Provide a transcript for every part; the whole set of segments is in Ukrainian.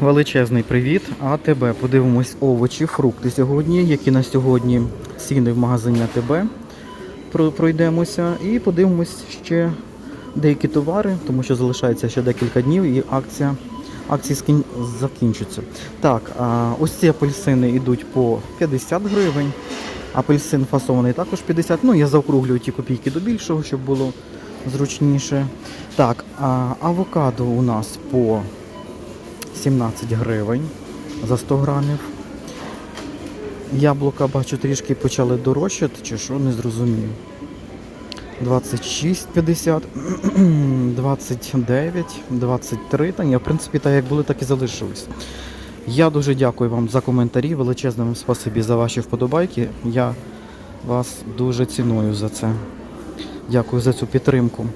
величезний привіт. А тебе подивимось овочі, фрукти сьогодні, які на сьогодні ціни в магазині АТБ. Пройдемося і подивимось ще деякі товари, тому що залишається ще декілька днів і акція. Акції закінчаться. Так, ось ці апельсини йдуть по 50 гривень. Апельсин фасований також 50. Ну, я заокруглюю ті копійки до більшого, щоб було зручніше. Так, авокадо у нас по 17 гривень за 100 грамів. Яблука, бачу, трішки почали дорожчати, чи що, не зрозумів. 26,50, 29, 23. Та ні, в принципі, так як були, так і залишились. Я дуже дякую вам за коментарі. Величезне вам спасибі за ваші вподобайки. Я вас дуже ціную за це. Дякую за цю підтримку.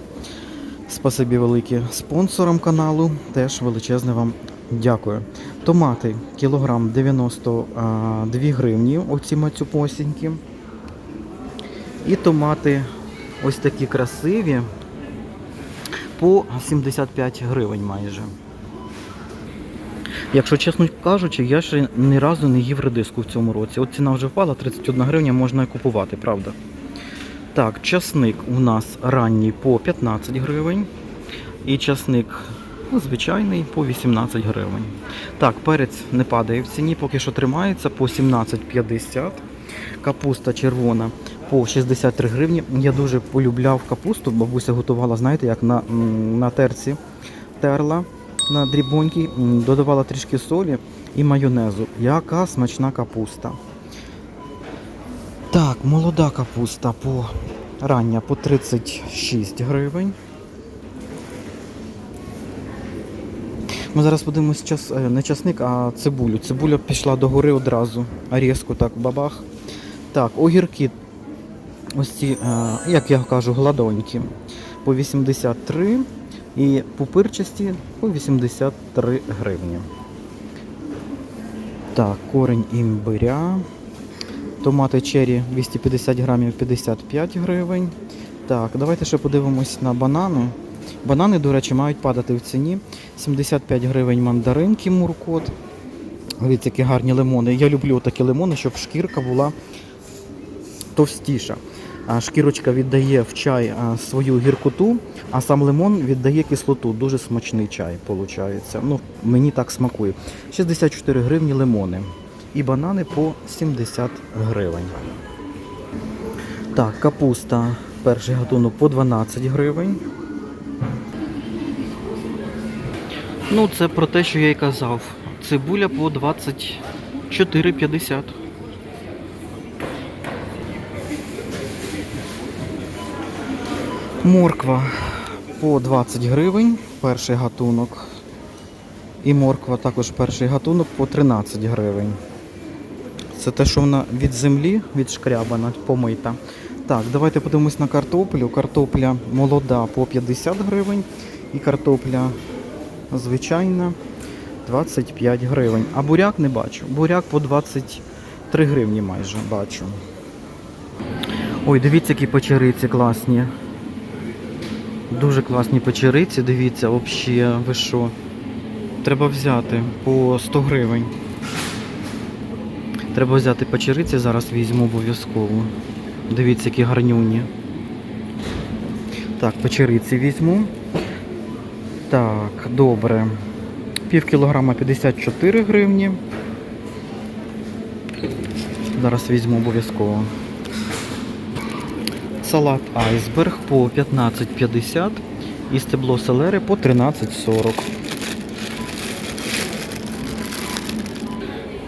Спасибі велике спонсорам каналу. Теж величезне вам дякую. Томати кілограм 92 гривні, оці мацюпосінькі. І томати ось такі красиві по 75 гривень майже. Якщо чесно кажучи, я ще ні разу не їв редиску в цьому році. От ціна вже впала, 31 гривня можна купувати, правда. Так, часник у нас ранній по 15 гривень. І часник звичайний по 18 гривень. Так, перець не падає в ціні, поки що тримається по 17,50. Капуста червона по 63 гривні. Я дуже полюбляв капусту. Бабуся готувала, знаєте, як на, на терці терла на дрібонькій, додавала трішки солі і майонезу. Яка смачна капуста. Так, молода капуста по рання по 36 гривень. Ми зараз подивимось час, е, не часник, а цибулю. Цибуля пішла до гори одразу, різко так бабах. Так, огірки. Ось ці, е, як я кажу, гладонькі. По 83 і пупирчасті по 83 гривні. Так, корень імбиря. Томати черрі 250 грамів 55 гривень. Так, давайте ще подивимось на банани. Банани, до речі, мають падати в ціні. 75 гривень мандаринки муркот. Дивіться, які гарні лимони. Я люблю такі лимони, щоб шкірка була товстіша. Шкірочка віддає в чай свою гіркоту, а сам лимон віддає кислоту. Дуже смачний чай, виходить. Ну, мені так смакує. 64 гривні лимони. І банани по 70 гривень. Так, капуста. Перший гатунок по 12 гривень. Ну, це про те, що я й казав. Цибуля по 24,50. Морква по 20 гривень, перший гатунок. І морква також перший гатунок по 13 гривень. Це те, що вона від землі, від шкрябана, помита. Так, давайте подивимось на картоплю. Картопля молода по 50 гривень і картопля звичайна 25 гривень. А буряк не бачу. Буряк по 23 гривні майже бачу. Ой, дивіться, які печериці класні. Дуже класні печериці, дивіться, взагалі, ви що? Треба взяти по 100 гривень. Треба взяти печериці, зараз візьму обов'язково. Дивіться, які гарнюні. Так, печериці візьму. Так, добре. Пів кілограма 54 гривні. Зараз візьму обов'язково. Салат айсберг по 15,50 і стебло селери по 13,40.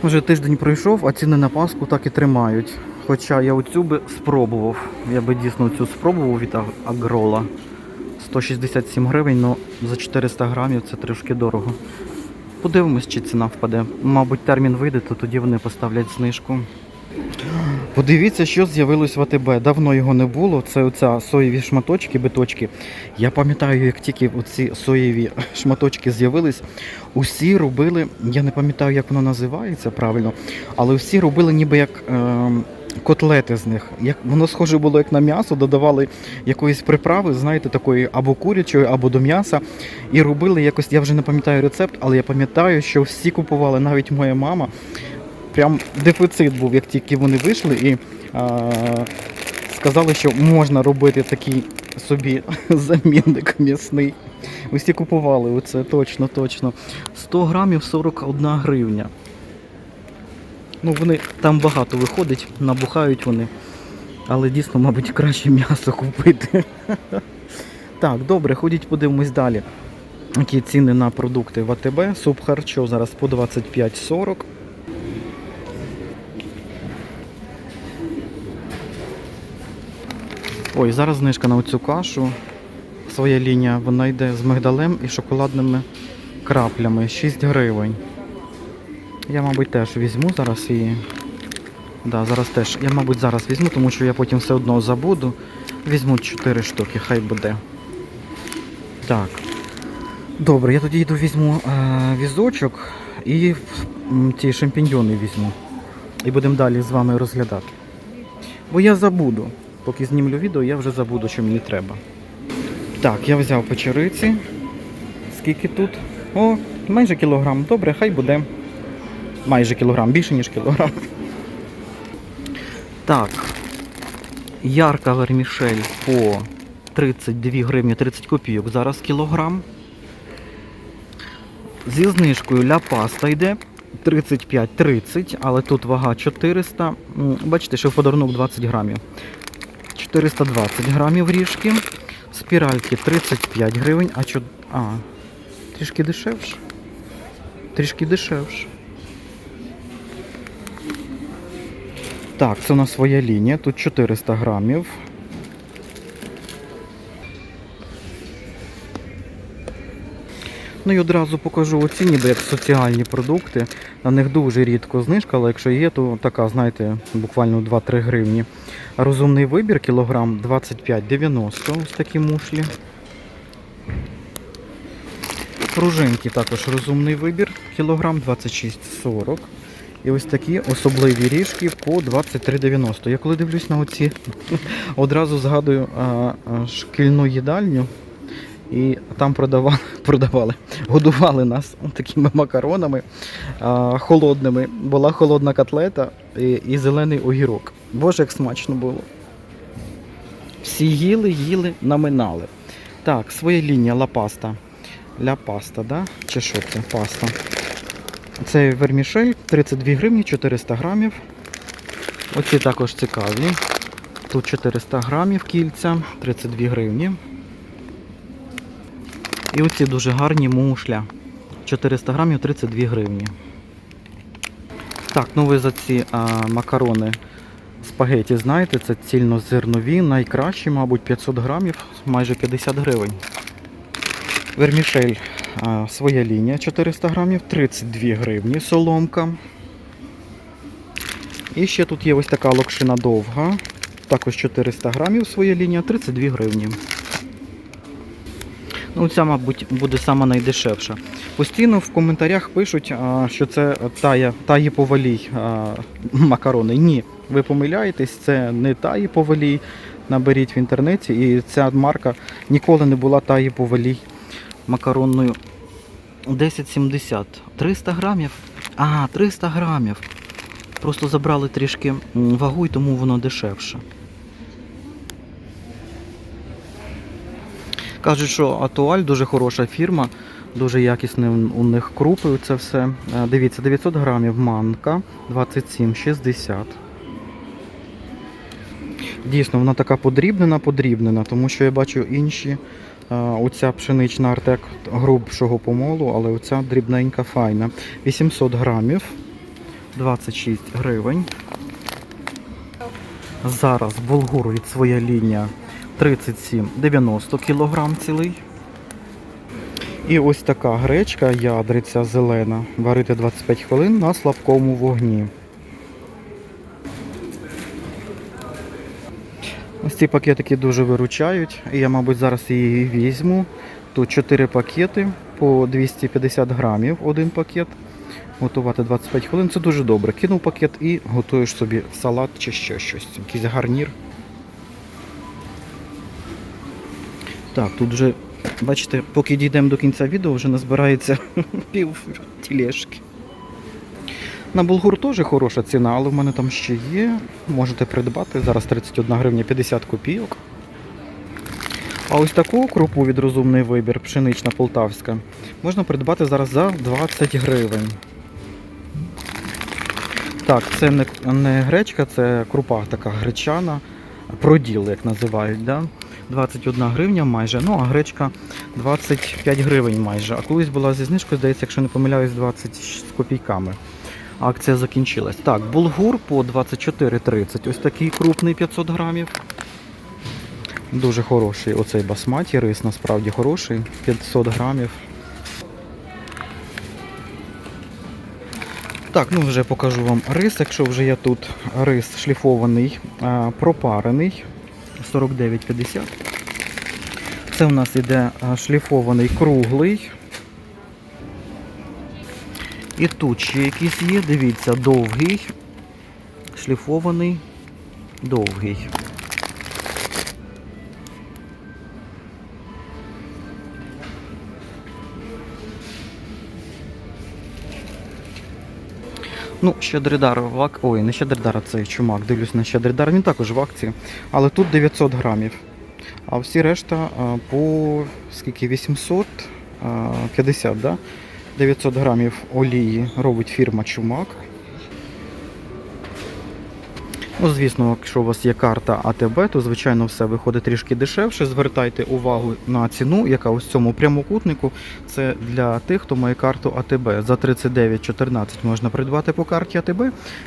Вже тиждень пройшов, а ціни на Пасху так і тримають. Хоча я оцю би спробував. Я би дійсно цю спробував від Агрола. 167 гривень, але за 400 грамів це трошки дорого. Подивимось, чи ціна впаде. Мабуть, термін вийде, то тоді вони поставлять знижку. Подивіться, що з'явилось в АТБ. Давно його не було. Це оця соєві шматочки, биточки. Я пам'ятаю, як тільки оці соєві шматочки з'явились, усі робили, я не пам'ятаю, як воно називається правильно, але всі робили ніби як ем, котлети з них. Як, воно схоже було як на м'ясо, додавали якоїсь приправи, знаєте, такої або курячої, або до м'яса. І робили якось, я вже не пам'ятаю рецепт, але я пам'ятаю, що всі купували, навіть моя мама. Прям дефіцит був, як тільки вони вийшли, і а, сказали, що можна робити такий собі замінник м'ясний. Усі купували оце точно, точно. 100 грамів 41 гривня. Ну, вони там багато виходить, набухають вони. Але дійсно, мабуть, краще м'ясо купити. Так, добре, ходіть подивимось далі. Які ціни на продукти в АТБ. Суп харчо зараз по 25,40. Ой, зараз знижка на оцю кашу. Своя лінія, вона йде з мигдалем і шоколадними краплями. 6 гривень. Я, мабуть, теж візьму зараз її. Да, зараз теж. Я, мабуть, зараз візьму, тому що я потім все одно забуду. Візьму 4 штуки, хай буде. Так. Добре, я тоді йду візьму е, візочок і ті шампіньйони візьму. І будемо далі з вами розглядати. Бо я забуду. Поки знімлю відео, я вже забуду, що мені треба. Так, я взяв печериці. Скільки тут? О, майже кілограм. Добре, хай буде. Майже кілограм, більше, ніж кілограм. Так. Ярка вермішель по 32 гривні 30 копійок. Зараз кілограм. Зі знижкою ля паста йде 35-30, але тут вага 400. Бачите, що в подарунок 20 грамів. 420 грамів ріжки. Спіральки 35 гривень, а чо. А, трішки дешевше. Трішки дешевше. Так, це у нас своя лінія. Тут 400 грамів. Ну і одразу покажу оці, ніби як соціальні продукти. На них дуже рідко знижка, але якщо є, то така, знаєте, буквально 2-3 гривні. Розумний вибір кілограм 25,90. Ось такі мушлі. Пружинки також розумний вибір. Кілограм 26,40. І ось такі особливі ріжки по 23,90. Я коли дивлюсь на оці, одразу згадую шкільну їдальню. І там продавали, продавали, годували нас такими макаронами а, холодними. Була холодна котлета і, і зелений огірок. Боже, як смачно було. Всі їли, їли, наминали. Так, своя лінія лапаста. Ля паста, да? Чи що це? Паста. Це вермішель 32 гривні, 400 грамів. Оці також цікаві. Тут 400 грамів кільця, 32 гривні. І оці дуже гарні мушля. 400 грамів 32 гривні. Так, ну ви за ці а, макарони спагеті знаєте, це цільнозернові, найкращі, мабуть, 500 грамів, майже 50 гривень. Вермішель своя лінія 400 грамів, 32 гривні, соломка. І ще тут є ось така локшина довга. Також 400 грамів своя лінія, 32 гривні. Ну, ця, мабуть, буде сама найдешевша. Постійно в коментарях пишуть, що це тая, таї повалій макарони. Ні, ви помиляєтесь, це не таї повалій. Наберіть в інтернеті. І ця марка ніколи не була таї повалій макаронною. 10,70. 300 грамів? А, 300 грамів. Просто забрали трішки вагу і тому воно дешевше. Кажуть, що Атуаль дуже хороша фірма, дуже якісне у них крупи. Це все. Е, Дивіться, 900 грамів манка 27,60. Дійсно, вона така подрібнена, подрібнена, тому що я бачу інші. Оця пшенична артек грубшого помолу, але оця дрібненька файна. 800 грамів, 26 гривень. Зараз булгур від своя лінія 37,90 кг цілий. І ось така гречка, ядриця зелена. Варити 25 хвилин на слабкому вогні. Ці пакетики дуже виручають. Я, мабуть, зараз її візьму. Тут 4 пакети по 250 грамів один пакет. Готувати 25 хвилин це дуже добре. Кинув пакет і готуєш собі салат чи ще щось. Якийсь гарнір. Так, тут вже, бачите, поки дійдемо до кінця відео, вже назбирається пів тілешки. На булгур теж хороша ціна, але в мене там ще є. Можете придбати. Зараз 31 гривня 50 копійок. А ось таку крупу від розумний вибір, пшенична полтавська, можна придбати зараз за 20 гривень. Так, це не, не гречка, це крупа така гречана, проділ, як називають. Да? 21 гривня майже. Ну, а гречка 25 гривень майже. А колись була зі знижкою, здається, якщо не помиляюсь, 20 з копійками. Акція закінчилась. Так, булгур по 24,30. Ось такий крупний 500 грамів. Дуже хороший оцей басматі, рис насправді хороший. 500 грамів. Так, ну вже покажу вам рис. Якщо вже я тут рис шліфований, пропарений 49,50. Це у нас іде шліфований круглий. І тут ще якийсь є, дивіться, довгий, шліфований, довгий. Ну, Щедридар в ак... Ой, не Щедридар, а цей чумак. Дивлюсь на Щедридар, він також в акції. Але тут 900 грамів. А всі решта по скільки? 850, да? 900 грамів олії робить фірма Чумак. Ну, звісно, якщо у вас є карта АТБ, то звичайно все виходить трішки дешевше. Звертайте увагу на ціну, яка ось в цьому прямокутнику. Це для тих, хто має карту АТБ. За 39,14 можна придбати по карті АТБ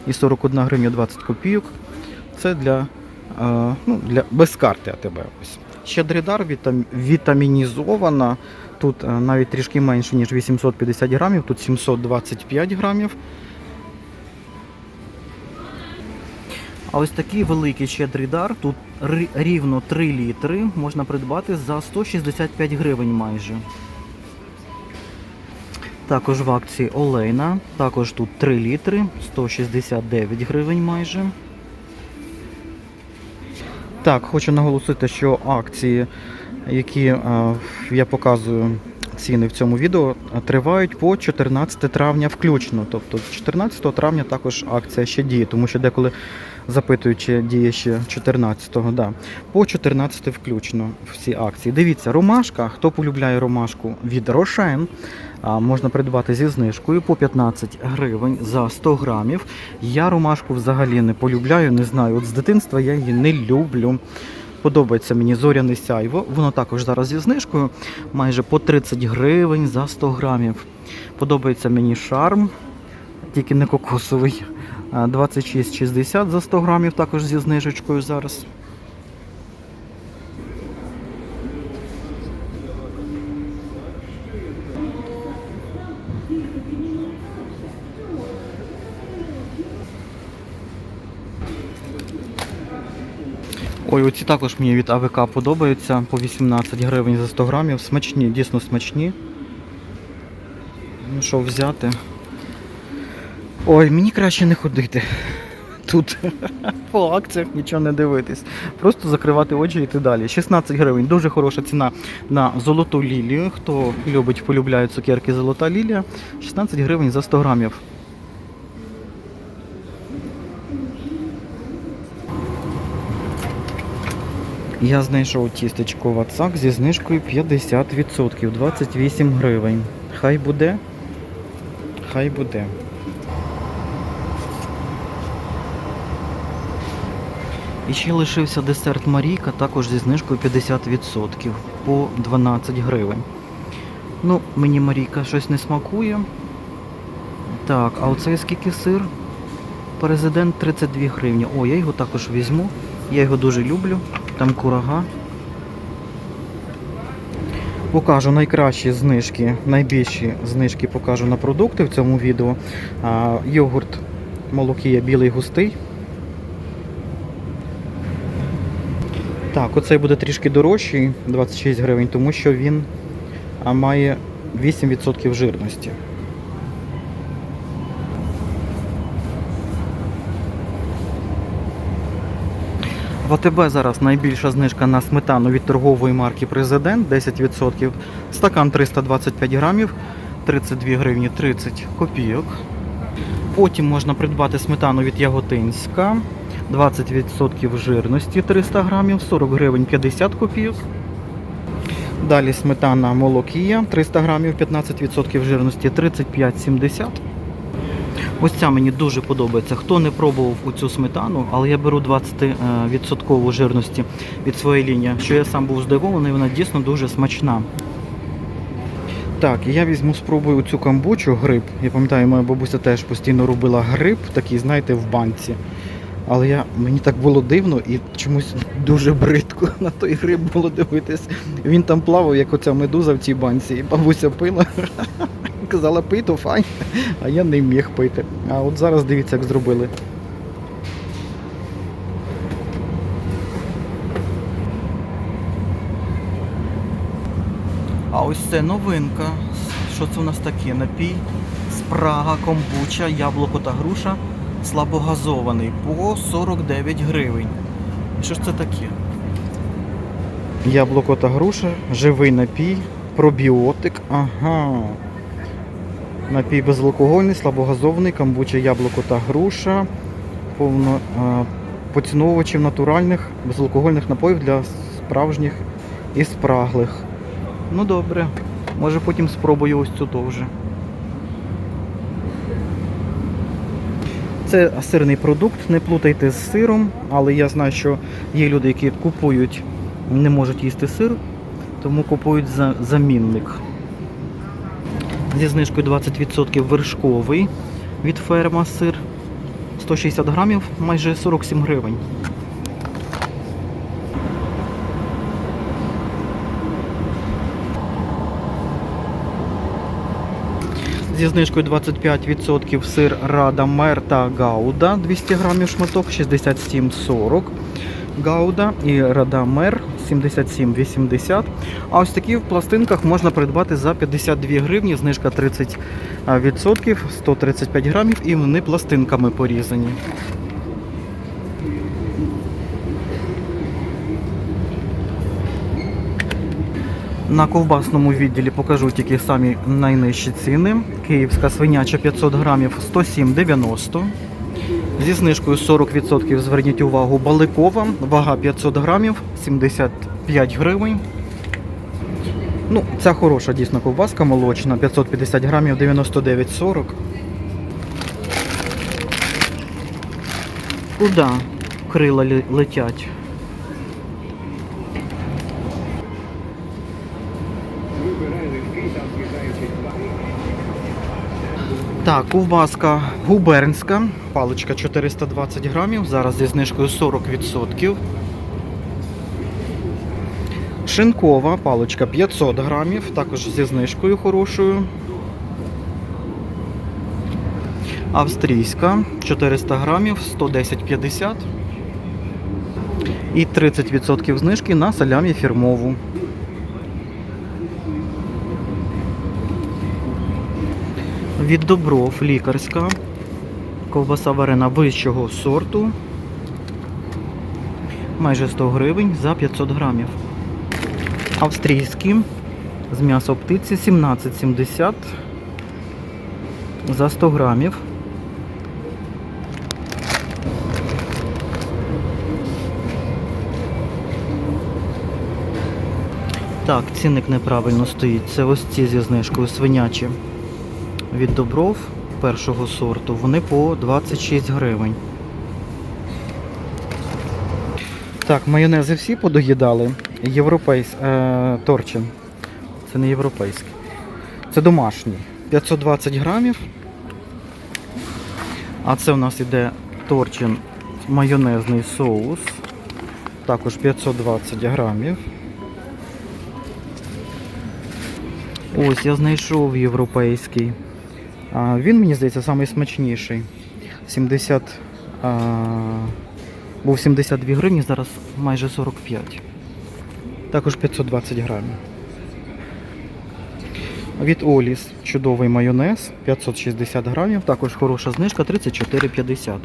і 41 гривня 20 копійок. Це для, е, ну, для без карти АТБ. Ось. Щедридар вітам, вітамінізована. Тут е, навіть трішки менше, ніж 850 грамів, тут 725 грамів. А ось такий великий щедрий дар, тут рівно 3 літри, можна придбати за 165 гривень майже. Також в акції Олейна, також тут 3 літри, 169 гривень майже. Так, хочу наголосити, що акції, які я показую ціни в цьому відео, тривають по 14 травня включно. Тобто 14 травня також акція ще діє, тому що деколи запитують, чи діє ще 14-го. Да. По 14 включно всі акції. Дивіться, ромашка, хто полюбляє ромашку від Рошен, можна придбати зі знижкою по 15 гривень за 100 грамів. Я ромашку взагалі не полюбляю, не знаю. От з дитинства я її не люблю. Подобається мені зоряне сяйво. Воно також зараз зі знижкою майже по 30 гривень за 100 грамів. Подобається мені шарм, тільки не кокосовий. 26,60 за 100 грамів також зі знижечкою зараз. Ой, оці також мені від АВК подобаються по 18 гривень за 100 грамів. Смачні, дійсно смачні. Ну що взяти? Ой, мені краще не ходити. Тут по акціях нічого не дивитись. Просто закривати очі і йти далі. 16 гривень. Дуже хороша ціна на золоту лілію. Хто любить, полюбляє цукерки золота лілія. 16 гривень за 100 грамів. Я знайшов тістечко Вацак зі знижкою 50%, 28 гривень. Хай буде. Хай буде. І ще лишився десерт Марійка, також зі знижкою 50% по 12 гривень. Ну, мені Марійка щось не смакує. Так, а оцей скільки сир? Президент 32 гривні. О, я його також візьму. Я його дуже люблю. Там курага. Покажу найкращі знижки, найбільші знижки покажу на продукти в цьому відео. Йогурт молокія білий густий. Так, оцей буде трішки дорожчий, 26 гривень, тому що він має 8% жирності. В АТБ зараз найбільша знижка на сметану від торгової марки Президент 10%. Стакан 325 грамів, 32 гривні 30 копійок. Потім можна придбати сметану від Яготинська, 20% жирності 300 грамів, 40 гривень 50 копійок. Далі сметана молокія 300 грамів, 15% жирності 35,70. Ось ця мені дуже подобається. Хто не пробував у цю сметану, але я беру 20% жирності від своєї лінії, що я сам був здивований, вона дійсно дуже смачна. Так, я візьму спробую цю камбучу гриб. Я пам'ятаю, моя бабуся теж постійно робила гриб, такий, знаєте, в банці. Але я, мені так було дивно і чомусь дуже бридко на той гриб було дивитись. Він там плавав, як оця медуза в цій банці, і бабуся пила. Казала, пий, то файн, а я не міг пити. А от зараз дивіться, як зробили. А ось це новинка. Що це у нас таке? Напій спрага, комбуча, яблуко та груша слабогазований по 49 гривень. Що ж це таке? Яблуко та груша, живий напій, пробіотик. Ага. Напій безалкогольний, слабогазований, камбуча, яблуко та груша, повно, а, поціновувачів натуральних безалкогольних напоїв для справжніх і спраглих. Ну добре, може потім спробую ось цю теж. Це сирний продукт, не плутайте з сиром, але я знаю, що є люди, які купують, не можуть їсти сир, тому купують за замінник. Зі знижкою 20% вершковий від ферма сир. 160 грамів, майже 47 гривень. Зі знижкою 25% сир Рада Мер та Гауда 200 грамів шматок 67,40 Гауда і Рада Мер 77,80. А ось такі в пластинках можна придбати за 52 гривні, знижка 30%, 135 грамів і вони пластинками порізані. На ковбасному відділі покажу тільки самі найнижчі ціни. Київська свиняча 500 грамів 107,90. Зі знижкою 40% зверніть увагу баликова, вага 500 грамів 75 гривень. Ну, ця хороша дійсно ковбаска молочна, 550 грамів 99,40. Куди крила летять? Так, ковбаска губернська, паличка 420 грамів, зараз зі знижкою 40%. Шинкова паличка 500 грамів, також зі знижкою хорошою. Австрійська 400 грамів, 110,50. І 30% знижки на салямі фірмову. Від Добров лікарська. Ковбаса варена вищого сорту. Майже 100 гривень за 500 грамів. Австрійські з м'яса птиці 17,70 за 100 грамів. Так, цінник неправильно стоїть. Це ось ці зі знижкою свинячі від добров першого сорту. Вони по 26 гривень. Так, майонези всі подоїдали. Європейсь... Е, торчин. Це не європейський. Це домашній. 520 грамів. А це у нас іде торчин майонезний соус. Також 520 грамів. Ось я знайшов європейський. Він, мені здається, найсмачніший. 70, а, був 72 гривні, зараз майже 45. Також 520 грамів. Від Оліс чудовий майонез 560 грамів, також хороша знижка 34,50.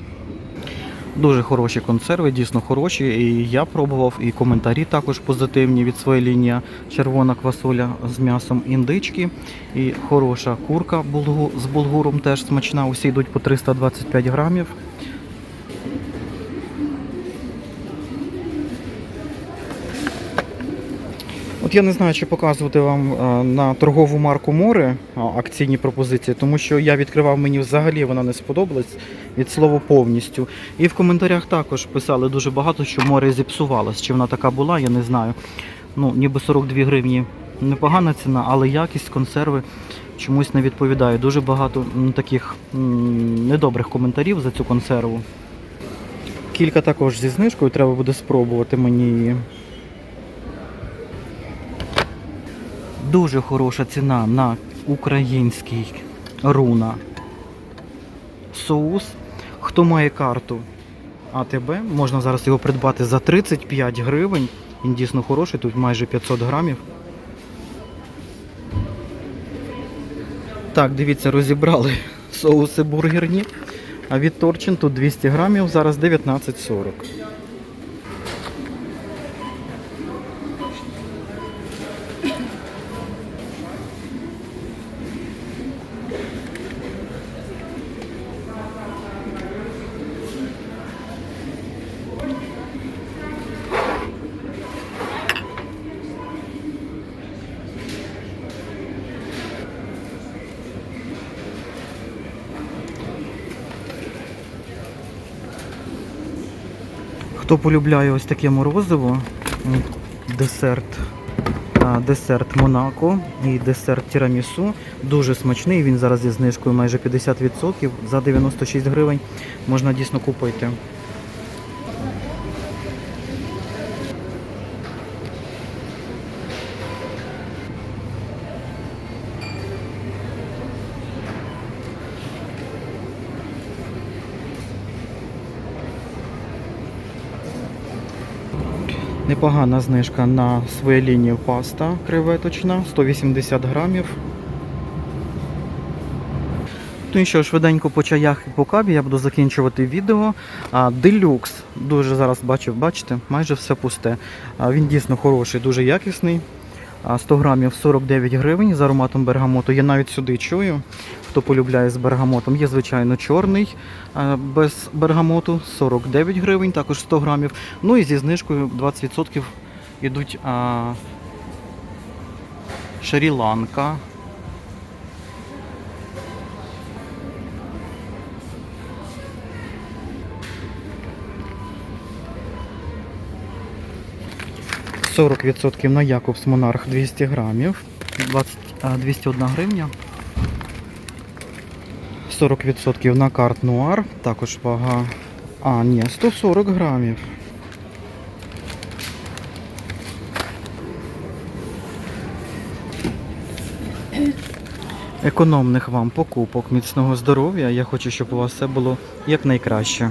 Дуже хороші консерви, дійсно хороші. І я пробував, і коментарі також позитивні від своєї лінії. Червона квасоля з м'ясом індички. І хороша курка булгу- з булгуром теж смачна. Усі йдуть по 325 грамів. Я не знаю, чи показувати вам е, на торгову марку море акційні пропозиції, тому що я відкривав мені взагалі вона не сподобалась від слова повністю. І в коментарях також писали дуже багато, що море зіпсувалось. Чи вона така була, я не знаю. Ну, ніби 42 гривні непогана ціна, але якість консерви чомусь не відповідає. Дуже багато таких недобрих коментарів за цю консерву. Кілька також зі знижкою треба буде спробувати мені її. Дуже хороша ціна на український руна соус. Хто має карту АТБ, можна зараз його придбати за 35 гривень. Він дійсно хороший, тут майже 500 грамів. Так, дивіться, розібрали соуси бургерні. А від Торчин тут 200 грамів, зараз 19,40. Хто полюбляє ось таке морозиво, десерт, десерт Монако і десерт тірамісу. Дуже смачний. Він зараз зі знижкою майже 50%. За 96 гривень можна дійсно купити. Непогана знижка на своє лінію паста креветочна, 180 грамів. Ну і що, швиденько по чаях і по кабі я буду закінчувати відео. Делюкс, дуже зараз бачу, бачите, майже все пусте. Він дійсно хороший, дуже якісний. 100 грамів 49 гривень з ароматом бергамоту. Я навіть сюди чую, хто полюбляє з бергамотом. Є, звичайно, чорний е, без бергамоту 49 гривень, також 100 грамів. Ну і зі знижкою 20% йдуть а, шаріланка. 40% на Якобс Монарх 200 грамів. 20, 201 гривня. 40% на карт Нуар. Також вага. А, ні, 140 грамів. Економних вам покупок, міцного здоров'я. Я хочу, щоб у вас все було якнайкраще.